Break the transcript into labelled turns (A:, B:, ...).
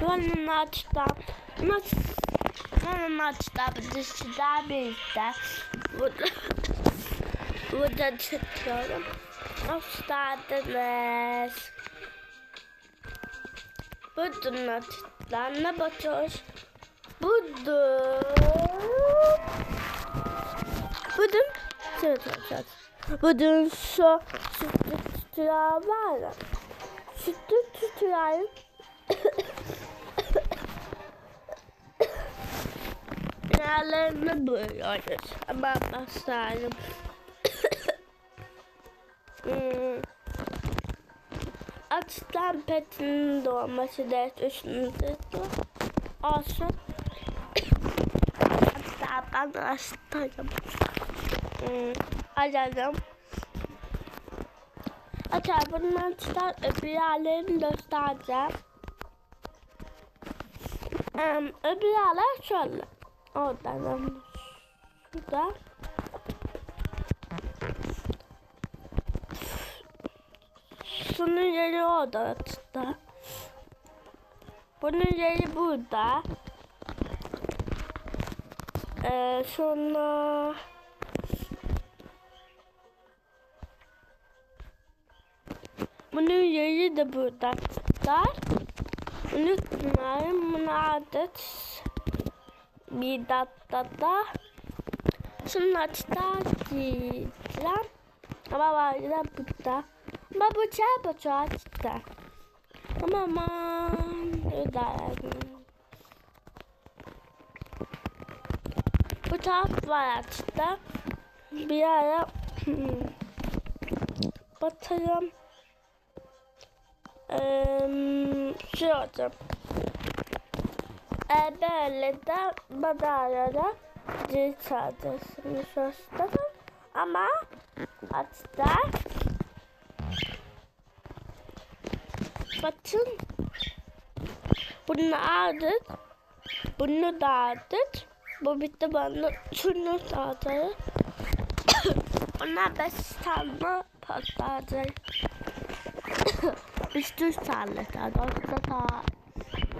A: Bunun açta nasıl bunun açta bir dışında bir de burada burada çıkıyorum. Hoş geldiniz. Budun açta ne bakıyoruz? Budun. Budun. Şöyle tutacağız. Budun şu sütlü tutuyor var ya. Sütlü tutuyor. Yerlerini buluyoruz. Ama basarım. hmm. Açtan petinin doğması da üstünde olsun. Hatta ben açtayım. Hmm. Açalım. Açar bundan çıkan öbür yerlerini göstereceğim. Um, öbür yerler şöyle. Oradan şurada. Şunun yeri orada açtı. Bunun yeri burada. Ee, sonra bunun yeri de burada. Dar. Unutmayın bunu adet bir dakikada şunu açta giyeceğim. Ama var ya burada. Ama bu çarpı açtı. Ama aman öderim. Taraf var açtı. Bir ara batarım. Eee şey olacağım. E, böyle de badarada zil çaldırırsınız hoşçakalın. Ama hatta bakın bunu aldık. Bunu da aldık. Bu bitti bana şunu da aldık. Ona beş tane patladı. Üç tane. Daha da